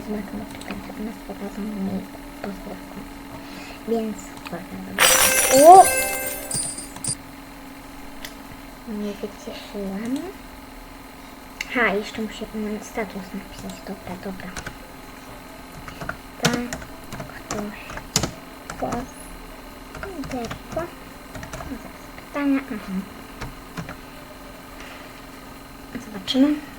zobaczymy, czy będzie nas pokazał mi pozdrowką. Więc uwaga, O! Nie wycieszyłam. Ha, jeszcze muszę mm, status napisać. Dobra, dobra. Tak, ktoś pozdrowko. Zapytania. Aha. Zobaczymy.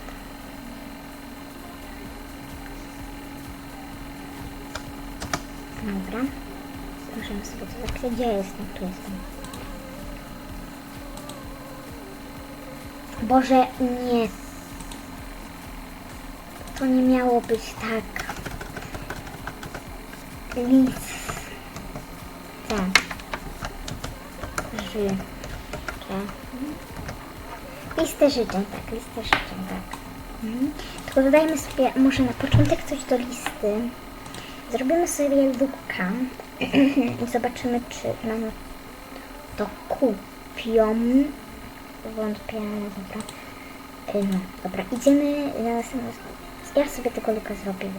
Dobra. Proszę sobie zobaczyć, gdzie jestem. Tu jestem. Boże, nie. To nie miało być tak. List. Tak. Ży. Listę życzeń, tak, listę życzeń, tak. Mhm. Tylko dodajmy sobie może na początek coś do listy. Zrobimy sobie looka i zobaczymy, czy nam to kupią. Wątpię, dobra. No, dobra, idziemy na następną... Ja sobie tego looka zrobię.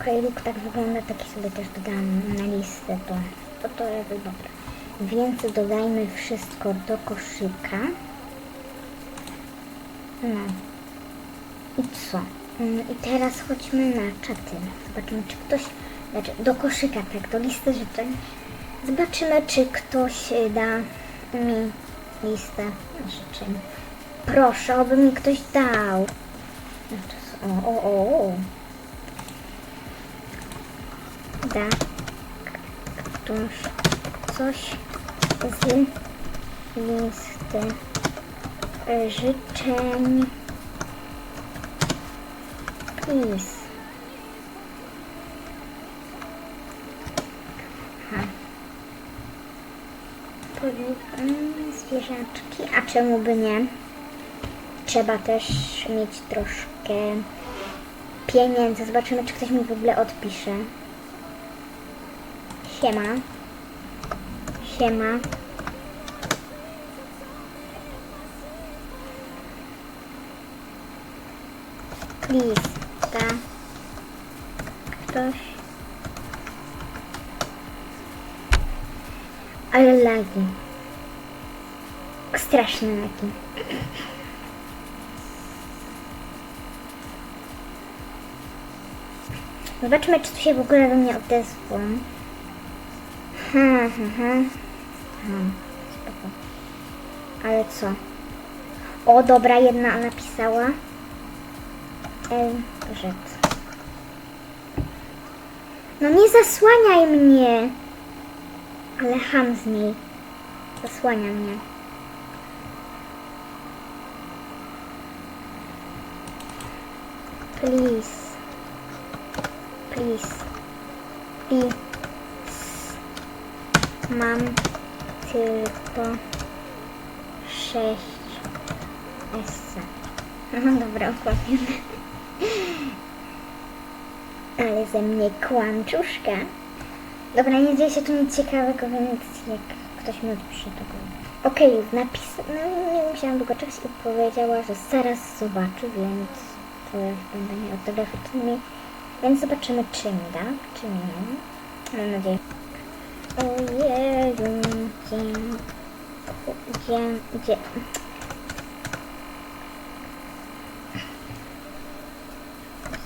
Okej, look tak wygląda, taki sobie też dodam na listę, to, to, to jest dobre. Więc dodajmy wszystko do koszyka. No. I co? Mm, I teraz chodźmy na czaty. Zobaczymy, czy ktoś... Znaczy, do koszyka, tak, do listy życzeń. Zobaczymy, czy ktoś y, da mi listę życzeń. Proszę, aby mi ktoś dał. Znaczy, O, o, o, o. Da ktoś coś z listy y, życzeń. Please. Aha. Mm, Zwierzaczki, a czemu by nie? Trzeba też mieć troszkę pieniędzy. Zobaczymy, czy ktoś mi w ogóle odpisze. Siema. Siema. Please, da ktoś. Ale lagi. Straszne lagi. Zobaczmy, czy tu się w ogóle do mnie odezwą. Ale co? O, dobra, jedna napisała. Rzecz. No nie zasłaniaj mnie! Ale ham z niej. Zasłania mnie. Please. Please. Please. Mam tylko sześć essa. No dobra, okłapiemy. Ale ze mnie kłamczuszka. Dobra, nie dzieje się tu nic ciekawego, więc jak ktoś mi odpisze, to go... Okej, napis... No, nie musiałam długo czekać i powiedziała, że zaraz zobaczy, więc to już będę miała telefon. Więc zobaczymy, czy mi da, czy mi nie. Mam nadzieję. Ojeju, dziękuję, dzie...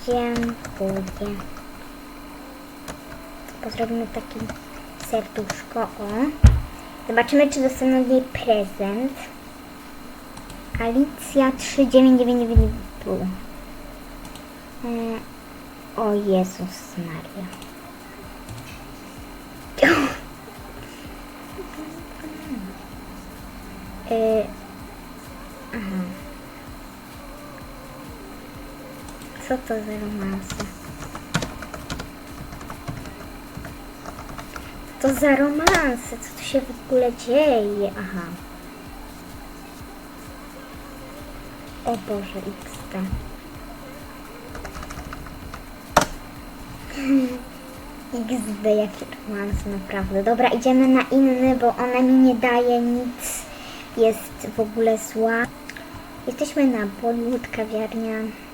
Dziękuję. Pozrobimy taki serduszko, o. Zobaczymy, czy dostaną jej prezent. Alicja 3999. E, o Jezus Maria. E, Co to za romanse? To za romanse? Co tu się w ogóle dzieje? Aha. O Boże, XT. XD, jaki romans, naprawdę. Dobra, idziemy na inny, bo ona mi nie daje nic. Jest w ogóle zła. Jesteśmy na Bollywood kawiarnia.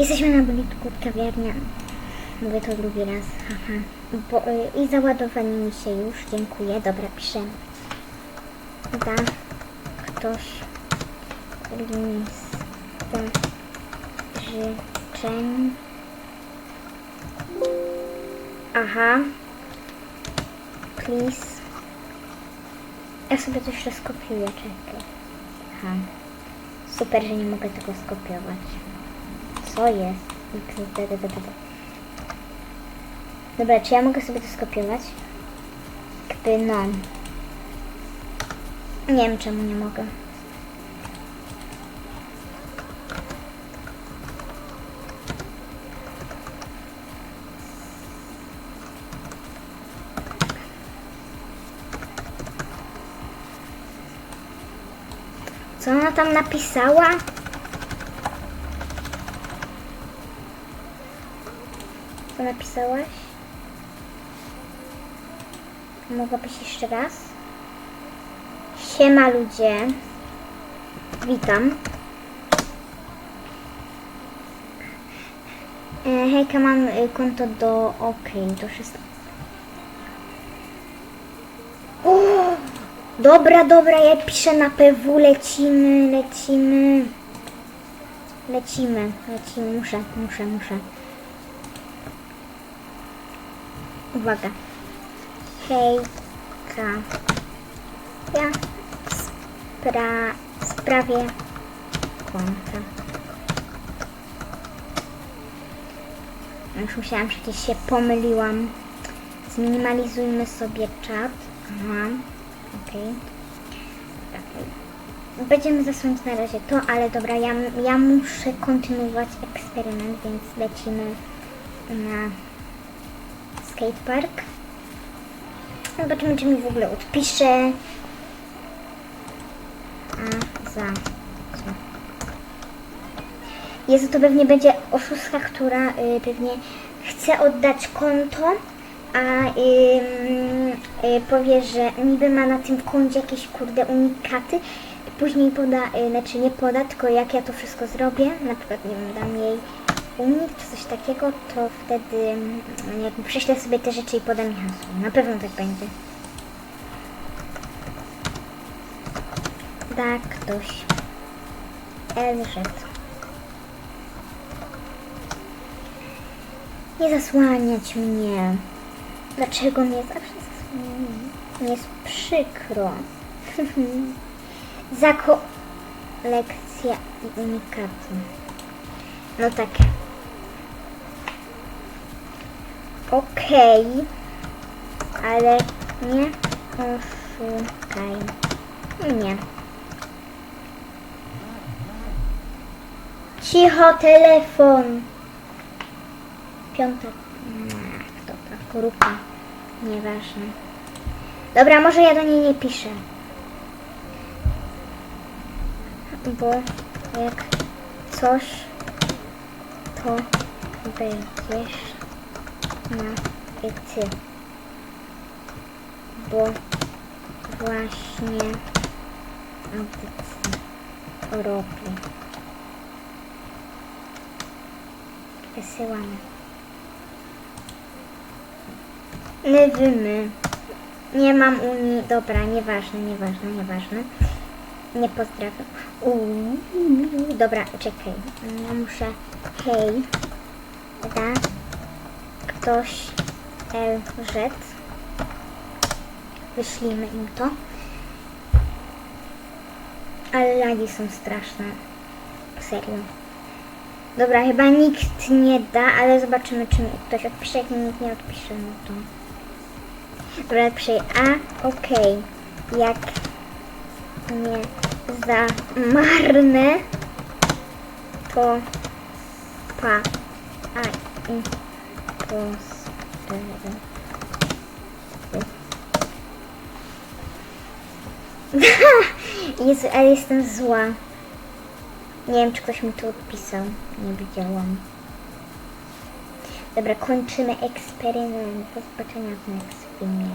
Jesteśmy na Blitku kawiarnia. Mówię to drugi raz. Bo, y, I załadowanie mi się już. Dziękuję. Dobra, piszę. Da ktoś listę życzeń. Aha. Please. Ja sobie coś rozkopiuję, czekaj. Aha. Super, że nie mogę tego skopiować. Co jest? Dobra, czy ja mogę sobie to skopiować? Jakby no. Nie wiem czemu nie mogę. Co ona tam napisała? Co napisałaś? Mogłabyś jeszcze raz? Siema ludzie. Witam. E, hejka, mam y, konto do... Okej, to wszystko. O! Dobra, dobra, ja piszę na PW, lecimy, lecimy. Lecimy, lecimy, muszę, muszę, muszę. Uwaga. Hejka. Ja spra sprawię konta. Już musiałam, przecież się pomyliłam. Zminimalizujmy sobie czat. Aha. Okej. Dobra. Będziemy zasłonić na razie to, ale dobra, ja, ja muszę kontynuować eksperyment, więc lecimy na skatepark. Zobaczymy, czy mi w ogóle odpisze. A za co? Jezu, to pewnie będzie oszustka, która y, pewnie chce oddać konto, a y, y, powie, że niby ma na tym koncie jakieś kurde unikaty. Później poda, y, znaczy nie poda, tylko jak ja to wszystko zrobię, na przykład nie wiem, dam jej unik czy coś takiego, to wtedy mm, jakby prześlę sobie te rzeczy i podam jej hasło. Na pewno tak będzie. Da ktoś. Elżet. Nie zasłaniać mnie. Dlaczego mnie zawsze zasłaniają? Mi jest przykro. Za kolekcja i unikaty. No tak. Okej. Ale nie oszukaj mnie. Cicho, telefon. Piąta. Ach, dobra, grupa. Nieważne. Dobra, może ja do niej nie piszę. Bo jak coś, to będziesz na ty. Bo właśnie audycja robi. Wysyłamy. Lewymy. Nie mam unii. Dobra, nieważne, nieważne, nieważne. Nie pozdrawiam. Uuu, dobra, czekaj. Ja muszę. Hej. Da ktoś LZ. Wyślijmy im to. Ale lagi są straszne. Serio. Dobra, chyba nikt nie da, ale zobaczymy, czy mi ktoś odpisze. Jak mi nikt nie odpisze, no to... Dobra, odpiszę. A, okej. Jak nie za marne, to pa. A, i. Jezu, ale jestem zła. Nie wiem, czy ktoś mi tu odpisał. Nie widziałam. Dobra, kończymy eksperyment. Do zobaczenia w next filmie.